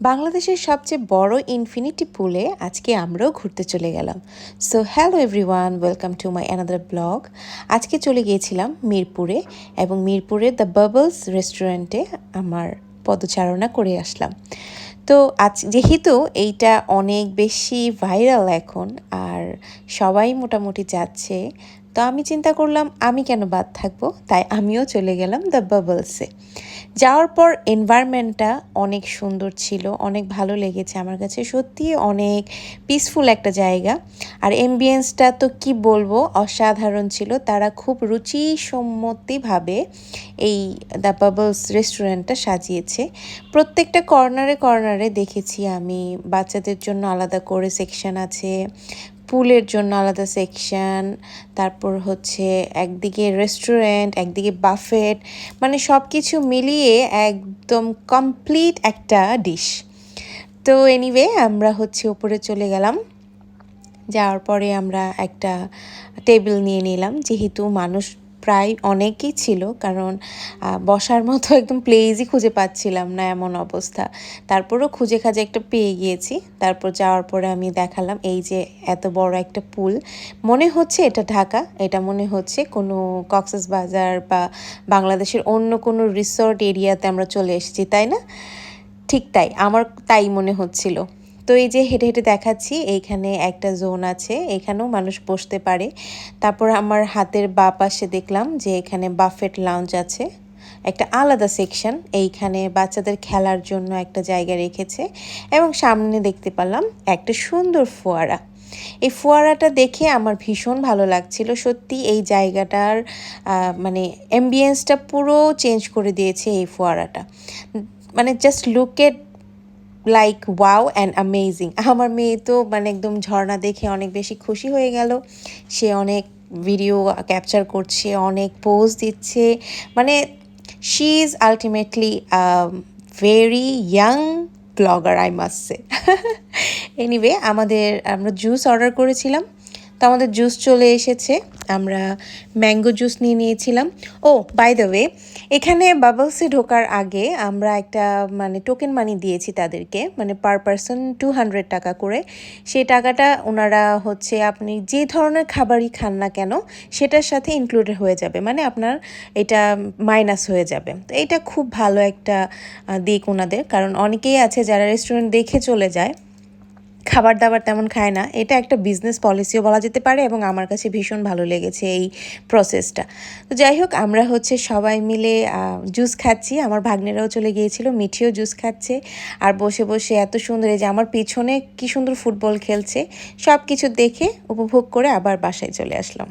বাংলাদেশের সবচেয়ে বড় ইনফিনিটি পুলে আজকে আমরাও ঘুরতে চলে গেলাম। So hello everyone welcome to my another blog আজকে চলে গিয়েছিলাম মিরপুরে এবং মিরপুরে দ্য বাবলস রেস্টুরেন্টে আমার পদচারণা করে আসলাম। তো, আজ যেহেতু এইটা অনেক বেশি ভাইরাল এখন আর সবাই মোটামুটি যাচ্ছে, তো আমি চিন্তা করলাম আমি কেন বাদ থাকব? তাই আমিও চলে গেলাম দ্য বাবলসে যাওয়ার পর এনভায়রনমেন্টটা অনেক সুন্দর ছিল, অনেক ভালো লেগেছে আমার কাছে। সত্যি অনেক পিসফুল একটা জায়গা। আর এমবিয়েন্সটা তো কি বলব, অসাধারণ ছিল। তারা খুব রুচিসম্মতিভাবে এই দ্য বাবলস রেস্টুরেন্টটা সাজিয়েছে। প্রত্যেকটা কর্নারে কর্নারে দেখেছি আমি। বাচ্চাদের জন্য আলাদা করে সেকশন আছে। পুলের জন্য আলাদা সেকশন তারপর হচ্ছে একদিকে রেস্টুরেন্ট একদিকে বাফেট মানে সব কিছু মিলিয়ে একদম কমপ্লিট একটা ডিশ তো এনিওয়ে আমরা হচ্ছে উপরে চলে গেলাম। যাওয়ার পরে আমরা একটা টেবিল নিয়ে নিলাম। যেহেতু মানুষ প্রায় অনেকই ছিল, কারণ বসার মতো একদম প্লেজই খুঁজে পাচ্ছিলাম না এমন অবস্থা। তারপরও খুঁজে খাজে একটা পেয়ে গিয়েছি। তারপর যাওয়ার পরে আমি দেখালাম, এই যে এত বড় একটা পুল। মনে হচ্ছে এটা ঢাকা, এটা মনে হচ্ছে কোনো কক্সেস বাজার বা বাংলাদেশের অন্য কোনো রিসর্ট এরিয়াতে আমরা চলে এসেছি, তাই না? ঠিক তাই, আমার তাই মনে হচ্ছিল। তো এই যে হেঁটে হেঁটে দেখাচ্ছি, এইখানে একটা জোন আছে, এখানেও মানুষ বসতে পারে। তারপর আমার হাতের বা পাশে দেখলাম যে এখানে বাফেট লাউঞ্জ আছে, একটা আলাদা সেকশন এইখানে বাচ্চাদের খেলার জন্য একটা জায়গা রেখেছে এবং সামনে দেখতে পেলাম একটা সুন্দর ফোয়ারা। এই ফোয়ারাটা দেখে আমার ভীষণ ভালো লাগছিল, সত্যি এই জায়গাটার মানে অ্যাম্বিয়েন্সটা পুরো চেঞ্জ করে দিয়েছে এই ফোয়ারাটা। মানে just look at like wow and amazing আমার মেয়ে তো মানে একদম ঝর্ণা দেখে অনেক বেশি খুশি হয়ে গেল। সে অনেক ভিডিও ক্যাপচার করছে, অনেক পোজ দিচ্ছে। মানে she is ultimately very young blogger I must say anyway আমাদের আমরা জুস অর্ডার করেছিলাম। তো আমাদের জুস চলে এসেছে। আমরা ম্যাঙ্গো জুস নিয়ে নিয়েছিলাম। ও বাই দ্য ওয়ে এখানে বাবলসে ঢোকার আগে আমরা একটা মানে টোকেন মানি দিয়েছি তাদেরকে। মানে পার পারসন টু হান্ড্রেড টাকা করে। সেই টাকাটা ওনারা হচ্ছে আপনি যে ধরনের খাবারই খান না কেন, সেটার সাথে ইনক্লুডেড হয়ে যাবে। মানে আপনার এটা মাইনাস হয়ে যাবে। তো এটা খুব ভালো একটা দিক ওনাদের। কারণ অনেকেই আছে যারা রেস্টুরেন্ট দেখে চলে যায় খাবার দাবার তেমন খায় না। এটা একটা বিজনেস পলিসিও বলা যেতে পারে এবং আমার কাছে ভীষণ ভালো লেগেছে এই প্রসেসটা তো যাই হোক, আমরা হচ্ছে সবাই মিলে জুস খাচ্ছি। আমার ভাগ্নেরাও চলে গিয়েছিল, মিঠিও জুস খাচ্ছে। আর বসে বসে এত সুন্দর, এই যে আমার পিছনে কি সুন্দর ফুটবল খেলছে সব কিছু দেখে, উপভোগ করে আবার বাসায় চলে আসলাম।